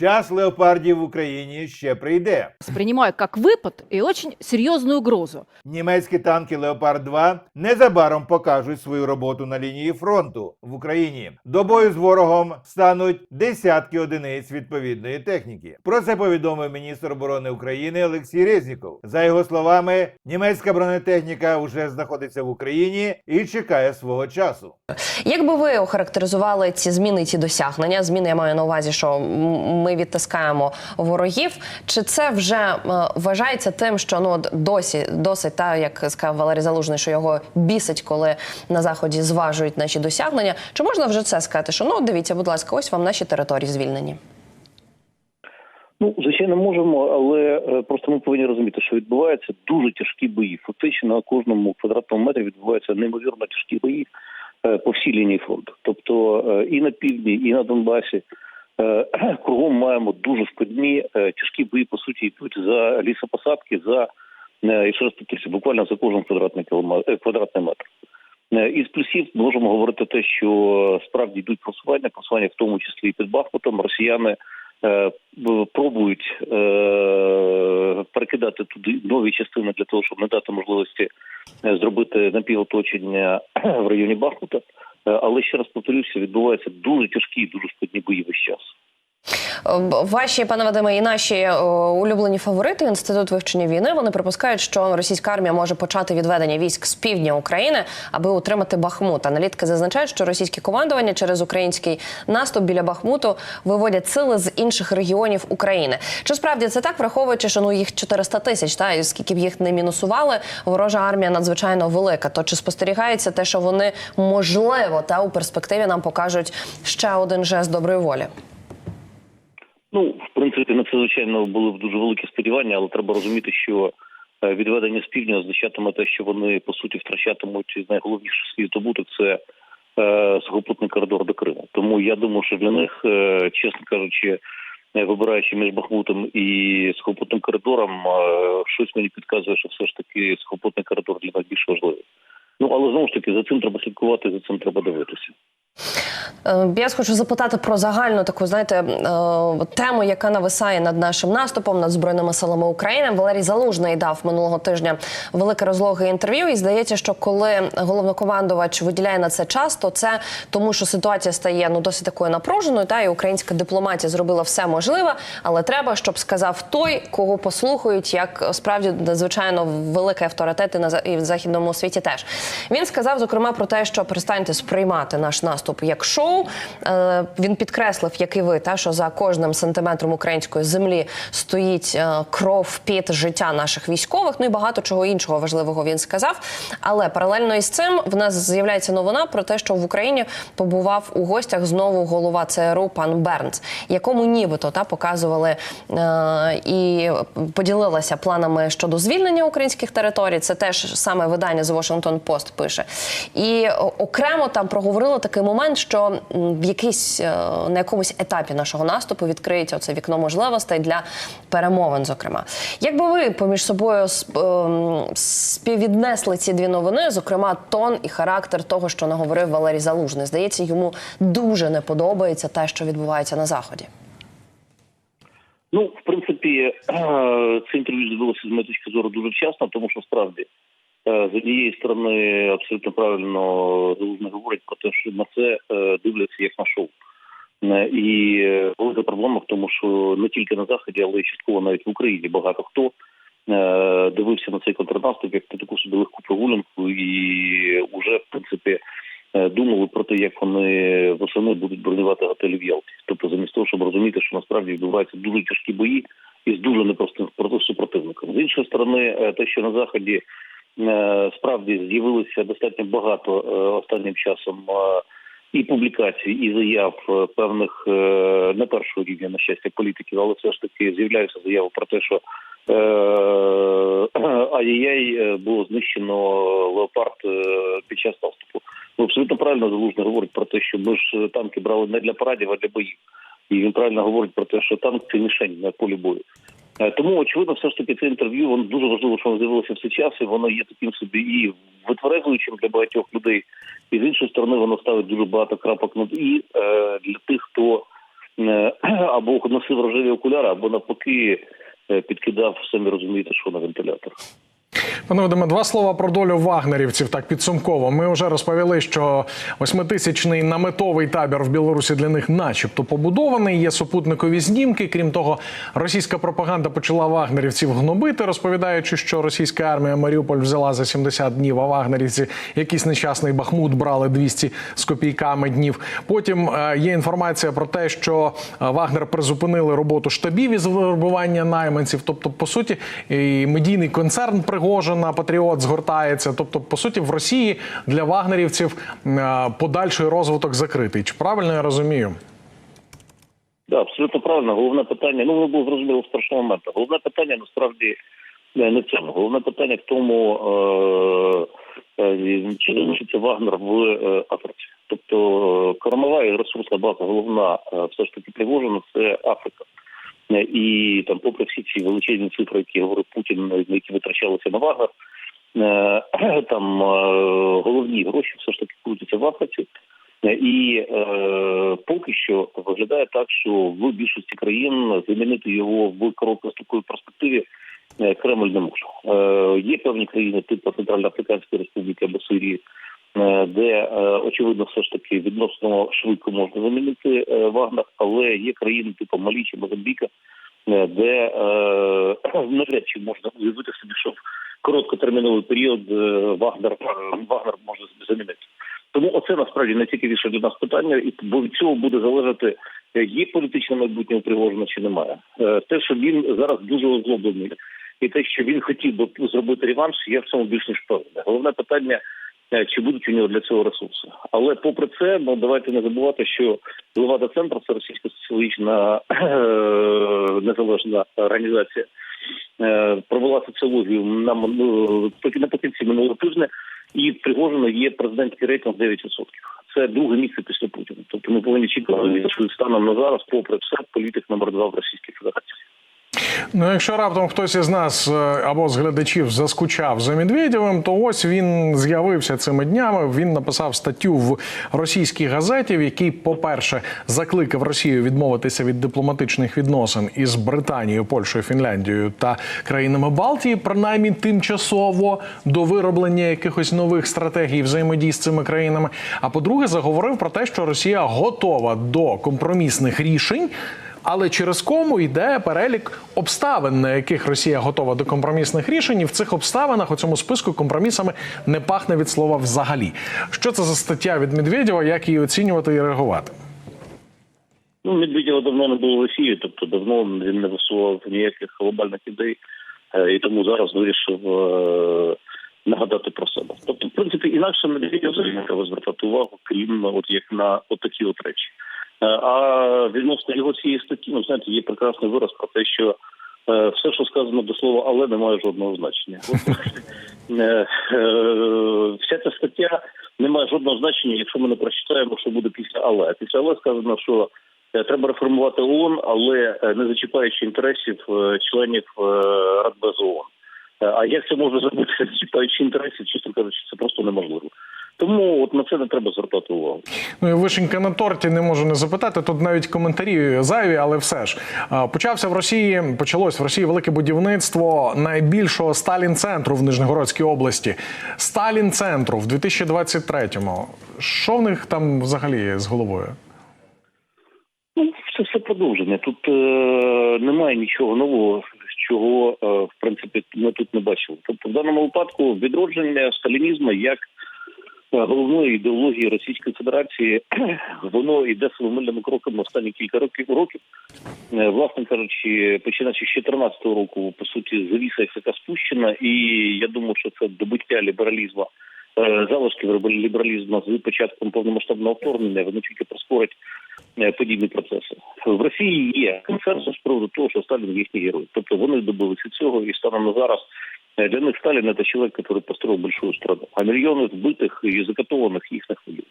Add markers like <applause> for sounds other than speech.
Час леопардів в Україні ще прийде. Воспринимаю как выпад и очень серьезную угрозу. Німецькі танки Леопард 2 незабаром покажуть свою роботу на лінії фронту в Україні. До бою з ворогом стануть десятки одиниць відповідної техніки. Про це повідомив міністр оборони України Олексій Резніков. За його словами, німецька бронетехніка вже знаходиться в Україні і чекає свого часу. Як би ви охарактеризували ці зміни, ці досягнення? Зміни я маю на увазі, що м- ми відтискаємо ворогів. Чи це вже е, вважається тим, що ну досі досить та як сказав Валерій Залужний, що його бісить, коли на заході зважують наші досягнення? Чи можна вже це сказати? Що ну дивіться, будь ласка, ось вам наші території звільнені? Ну, звичайно, можемо, але е, просто ми повинні розуміти, що відбуваються дуже тяжкі бої. Фактично на кожному квадратному метрі відбуваються неймовірно тяжкі бої е, по всій лінії фронту. Тобто і на півдні, і на Донбасі <clears throat> кругом маємо дуже складні е, тяжкі бої, по суті, йдуть за лісопосадки, за е, і ще раз повторюся, буквально за кожен квадратний кілометр квадратний метр. Е, Із плюсів можемо говорити те, що справді йдуть просування, просування в тому числі і під Бахмутом. Росіяни е, пробують е, перекидати туди нові частини для того, щоб не дати можливості е, зробити напівоточення <clears throat> в районі Бахмута. Е, Але ще раз повторюся, відбуваються дуже тяжкі, дуже складні бої весь час. Ваші пане Вадиме, і наші е, улюблені фаворити інститут вивчення війни. Вони припускають, що російська армія може почати відведення військ з півдня України, аби утримати Бахмут. Аналітики зазначають, що російське командування через український наступ біля Бахмуту виводять сили з інших регіонів України. Чи справді це так, враховуючи, що ну їх 400 тисяч, та скільки б їх не мінусували, ворожа армія надзвичайно велика. То чи спостерігається те, що вони можливо та у перспективі нам покажуть ще один жест доброї волі? Ну, в принципі, на це звичайно були б дуже великі сподівання, але треба розуміти, що е, відведення з півдня означатиме те, що вони по суті втрачатимуть найголовніший свій здобуток це е, сухопутний коридор до Криму. Тому я думаю, що для них, е, чесно кажучи, вибираючи між Бахмутом і сухопутним коридором, е, щось мені підказує, що все ж таки сухопутний коридор для них більш важливий. Ну але знову ж таки за цим треба слідкувати, за цим треба дивитися. Е, Я хочу запитати про загальну таку, знаєте, е, тему, яка нависає над нашим наступом, над збройними силами України. Валерій Залужний дав минулого тижня велике розлоге інтерв'ю. І здається, що коли головнокомандувач виділяє на це час, то це тому, що ситуація стає ну досить такою напруженою. Та і українська дипломатія зробила все можливе, але треба, щоб сказав той, кого послухають, як справді надзвичайно великий авторитет і на і в західному світі теж. Він сказав зокрема про те, що перестаньте сприймати наш наступ як шоу. Е, Він підкреслив, як і ви, та що за кожним сантиметром української землі стоїть е, кров, піт, життя наших військових. Ну і багато чого іншого важливого він сказав. Але паралельно із цим в нас з'являється новина про те, що в Україні побував у гостях знову голова ЦРУ пан Бернс, якому нібито та показували е, і поділилася планами щодо звільнення українських територій. Це теж саме видання The Washington Post пише. І окремо там проговорили такий момент, що в якийсь е, на якомусь етапі нашого наступу відкриється оце вікно можливостей для перемовин. Зокрема, як би ви поміж собою ем, співвіднесли ці дві новини, зокрема тон і характер того, що наговорив Валерій Залужний. Здається, йому дуже не подобається те, що відбувається на заході. Ну, в принципі, це інтерв'ю з'явилося з моєї точки зору дуже вчасно, тому що справді е, з однієї сторони абсолютно правильно Залужний говорить про те, що на це е, дивляться як на шоу. Е, І е, велика проблема в тому, що не тільки на заході, але й частково навіть в Україні багато хто е, дивився на цей контрнаступ як на таку собі легку прогулянку, і вже в принципі е, думали про те, як вони восени будуть бронювати готелі в Ялті. Тобто, замість того, щоб розуміти, що насправді відбуваються дуже тяжкі бої із дуже непростим проти- супротивником. З іншої сторони, е, те, що на заході е, справді з'явилося достатньо багато е, останнім часом. е, І публікацій, і заяв е, певних е, не першого рівня на щастя політиків, але все ж таки з'являються заяви про те, що е, <clears throat> е, було знищено леопард е, під час наступу. Ну, абсолютно правильно залужний говорить про те, що ми ж е, танки брали не для парадів, а для боїв. І він правильно говорить про те, що танк це мішень на полі бою. Е, Тому очевидно, все ж таки це інтерв'ю воно дуже важливо, що воно з'явилося в цей час, і воно є таким собі і витверезуючим для багатьох людей. І з іншої сторони, воно ставить дуже багато крапок над і е, для тих, хто е, <clears throat> або носив рожеві окуляри, або навпаки підкидав, самі розумієте, що на вентилятор. Пане Вадиме, два слова про долю вагнерівців. Так підсумково. Ми вже розповіли, що восьмитисячний наметовий табір в Білорусі для них, начебто, побудований. Є супутникові знімки. Крім того, російська пропаганда почала вагнерівців гнобити, розповідаючи, що російська армія Маріуполь взяла за 70 днів, а вагнерівці якийсь нещасний Бахмут брали 200 з копійками днів. Потім е, є інформація про те, що е, Вагнер призупинили роботу штабів із вербування найманців. Тобто, по суті, і медійний концерн Пригожина, Патріот згортається. Тобто, по суті, в Росії для вагнерівців е, подальший розвиток закритий. Чи правильно я розумію? Да, абсолютно правильно. Головне питання, ну воно було зрозуміло з першого моменту. Головне питання насправді е, не в цьому. Головне питання в тому, е, е, чи залишиться Вагнер в е, Африці. Тобто е, кормова і ресурсна база головна е, все ж таки Пригожина – це Африка. Е, І там, попри всі ці величезні цифри, які говорив Путін, які витрачалися на Вагнер, е, <clears throat> там е, головні гроші все ж таки крутяться в Африці. І е, поки що виглядає так, що в більшості країн замінити його в короткостроковій перспективі Кремль не може. Е, є певні країни, типу Центральноафриканської Республіки або Сирії, де е, очевидно все ж таки відносно швидко можна замінити е, Вагнер, але є країни типу Малі чи Мозамбіка, е, де е, <clears throat> навряд чи можна уявити собі, що в короткотерміновий період е, Вагнер, е, Вагнер може замінити. Тому оце насправді найцікавіше для нас питання, і бо від цього буде залежати, е, є політичне майбутнє у Пригожина чи немає. Е, Те, що він зараз дуже озлоблений, і те, що він хотів би зробити реванш, я в цьому більш ніж впевнений. Головне питання. Е, Чи будуть у нього для цього ресурси? Але попри це, ну давайте не забувати, що Левада Центр це російська соціологічна е, незалежна організація. е, Провела соціологію на мину- наприкінці минулого тижня, і Пригожина є президентський рейтинг 9%. Це друге місце після Путіна. Тобто ми повинні чекати, що станом на зараз, попри все, політик номер два в Російській Федерації. Ну, якщо раптом хтось із нас е, або з глядачів заскучав за Медведєвим, то ось він з'явився цими днями. Він написав статтю в російській газеті, в якій, по-перше, закликав Росію відмовитися від дипломатичних відносин із Британією, Польщею, Фінляндією та країнами Балтії, принаймні тимчасово до вироблення якихось нових стратегій взаємодії з цими країнами. А по-друге, заговорив про те, що Росія готова до компромісних рішень. Але через кому йде перелік обставин, на яких Росія готова до компромісних рішень, і в цих обставинах у цьому списку компромісами не пахне від слова взагалі. Що це за стаття від Медведєва, як її оцінювати і реагувати? Ну, Медведєва давно не було в Росії, тобто давно він не висував ніяких глобальних ідей, е, і тому зараз вирішив е, нагадати про себе. Тобто, в принципі, інакше Медведєв взагалі треба звертати увагу, крім от як на от такі от речі. Е, А відносно його цієї статті, ну знаєте, є прекрасний вираз про те, що е, все, що сказано до слова, але не має жодного значення. <laughs> От, е, Вся ця стаття не має жодного значення, якщо ми не прочитаємо, що буде після але. Після але сказано, що треба реформувати ООН, але не зачіпаючи інтересів членів Радбезу ООН. А як це може зробити, <laughs> зачіпаючи інтересів, чесно кажучи, це просто неможливо. Тому от на це не треба звертати увагу. Ну і вишенька на торті не можу не запитати. Тут навіть коментарі зайві, але все ж почався в Росії. Почалось в Росії велике будівництво найбільшого Сталін-центру в Нижнегородській області. Сталін-центру в 2023-му. Що в них там взагалі з головою? Ну, це все продовження. Тут е, немає нічого нового, чого е, в принципі ми тут не бачили. Тобто, в даному випадку відродження сталінізму як головної ідеології Російської Федерації, <clears throat> воно йде семимильними кроками останні кілька років років. Е, Власне кажучи, починаючи з 2014 року, по суті, завіса як така спущена, і я думаю, що це добиття лібералізму. е, Залишків лібералізму з початком повномасштабного вторгнення вони тільки прискорять е, подібні процеси. В Росії є консенсус з приводу того, що Сталін їхній герой. Тобто вони добилися цього, і станом на зараз е, для них Сталин – это человек, который построїв большую страну. А мільйони вбитих і закатованих їх не хвилюють.